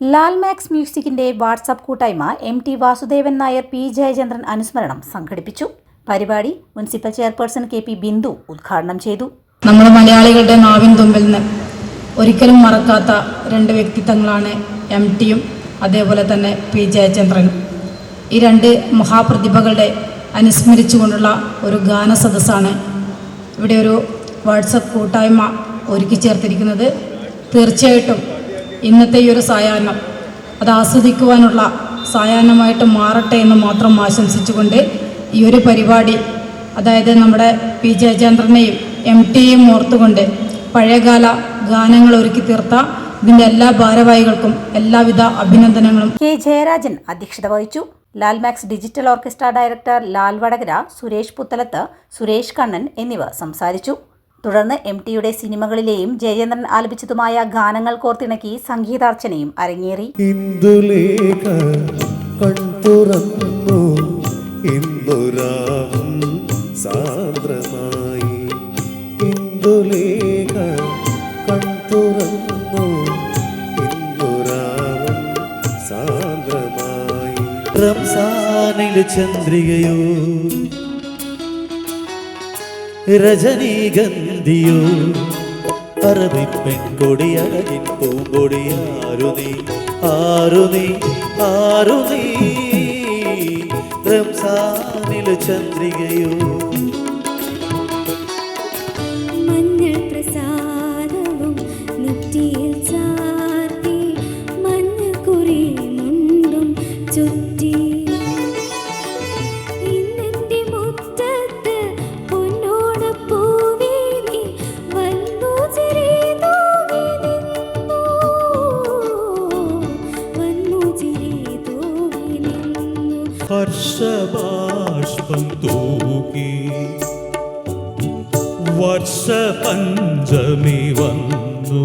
Lal max മ്യൂസിക്കിന്റെ WhatsApp കൂട്ടായ്മ M T Vasudevan Nair P Jayachandran അനുസ്മരണം സംഘടിപ്പിച്ചു. പരിപാടി municipal chairperson K P Bindu ഉദ്ഘാടനം ചെയ്തു. നമ്മൾ മലയാളികളുടെ നാവിൻ തുമ്പിൽ നിന്ന് ഒരിക്കലും മറക്കാത്ത രണ്ട് വ്യക്തിത്വങ്ങളാണ് എം ടിയും അതേപോലെ തന്നെ പി ജയചന്ദ്രനും. ഈ രണ്ട് മഹാപ്രതിഭകളുടെ അനുസ്മരിച്ചുകൊണ്ടുള്ള ഒരു ഗാന സദസ്സാണ് ഇവിടെ ഒരു വാട്സപ്പ് കൂട്ടായ്മ ഒരുക്കി ചേർത്തിരിക്കുന്നത്. തീർച്ചയായിട്ടും ഇന്നത്തെ ഈ ഒരു സായാഹ്നം. അത് ആസ്വദിക്കുവാനുള്ള സായാഹ്നമായിട്ട് മാറട്ടെ എന്ന് മാത്രം ആശംസിച്ചുകൊണ്ട് ഈ ഒരു പരിപാടി അതായത് നമ്മുടെ പി ജയചന്ദ്രനെയും എം ടിയെയും ഓർത്തുകൊണ്ട് പഴയകാല ഗാനങ്ങൾ ഒരുക്കി തീർത്ത ഇതിന്റെ എല്ലാ ഭാരവാഹികൾക്കും എല്ലാവിധ അഭിനന്ദനങ്ങളും. കെ ജയരാജൻ അധ്യക്ഷത വഹിച്ചു. Lal max digital orchestra director Lal Vadakara Suresh Puthalath Suresh Kannan എന്നിവർ സംസാരിച്ചു. തുടർന്ന് എം ടിയുടെ സിനിമകളിലെയും ജയചന്ദ്രൻ ആലപിച്ചതുമായ ഗാനങ്ങൾ കോർത്തിണക്കി സംഗീതാർച്ചനയും അരങ്ങേറി. ഇന്ദുലേഖ ചന്ദ്രികയോ രജനീഗന്ധിയോ? അറബി പെൺകൊടി അഴകിൻ പൂങ്കൊടി ആരു നീ ആരു നീ ആരു നീ? റംസാനിൽ ചന്ദ്രികയോ? മഞ്ഞൾ പ്രസാദവും ചാർത്തി നിന്നു ഹർഷബാഷ്പം തൂകി വർഷപഞ്ചമി വന്നു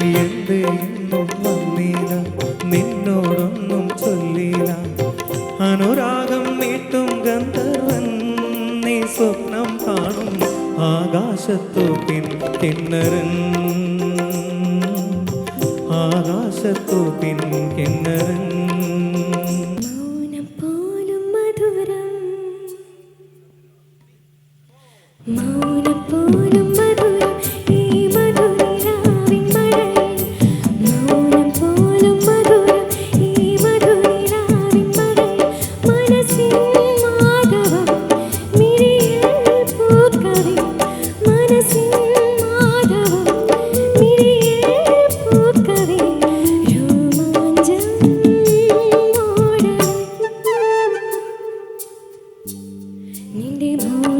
എന്റെ ഇന്നും വന്നീല നിന്നോടൊന്നും ചൊല്ലീല അനുരാഗം നീട്ടും ഗന്ധർവൻ നീ സ്വപ്നം കാണും ആകാശത്തു പിൻ കിന്നരൻ. ആകാശത്തു പിൻ കിന്നരൻ. 你的梦